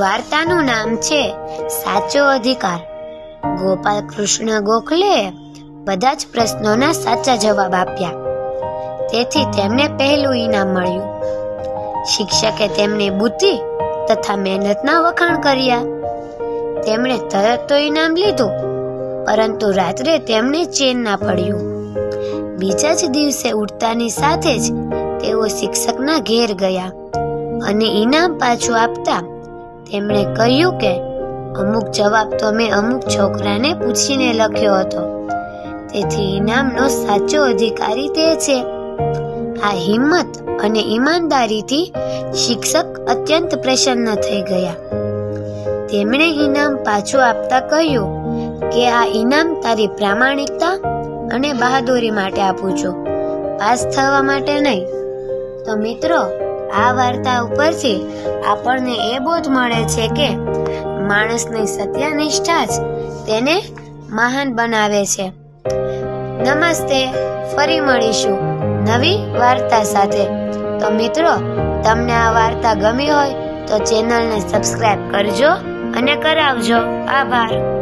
વાર્તાનું નામ છે સાચો અધિકાર. ગોપાલ કૃષ્ણ ગોખલે બધા જ પ્રશ્નોના સાચા જવાબ આપ્યા. તેથી તેમને પહેલું ઈનામ મળ્યું. શિક્ષકે તેમની બુદ્ધિ તથા મહેનતના વખાણ કર્યા. તેમણે તરત તો ઇનામ લીધું, પરંતુ રાત્રે તેમને ચેન ના પડ્યું. બીજા જ દિવસે ઉઠતાની સાથે જ તેઓ શિક્ષકના ઘેર ગયા અને ઈનામ પાછું આપતા તેમણે કહ્યું કે, અમુક જવાબ તો મેં અમુક છોકરાને પૂછીને લખ્યો હતો. તેથી ઇનામનો સાચો અધિકારી તે છે. આ હિંમત અને ઈમાનદારીથી શિક્ષક અત્યંત પ્રસન્ન થઈ ગયા. તેમણે ઇનામ પાછું આપતા કહ્યું કે, આ ઇનામ તારી પ્રામાણિકતા અને બહાદુરી માટે આપું છું. પાસ થવા માટે નહીં. તો મિત્રો આ વાર્તા ઉપરથી આપણને એ બોધ મળે છે કે માણસની સત્યનિષ્ઠા જ તેને મહાન બનાવે છે. નમસ્તે, ફરી મળીશું નવી વાર્તા સાથે. તો મિત્રો, તમને આ વાર્તા ગમી હોય તો ચેનલને સબસ્ક્રાઈબ કરજો અને કરાવજો. આભાર.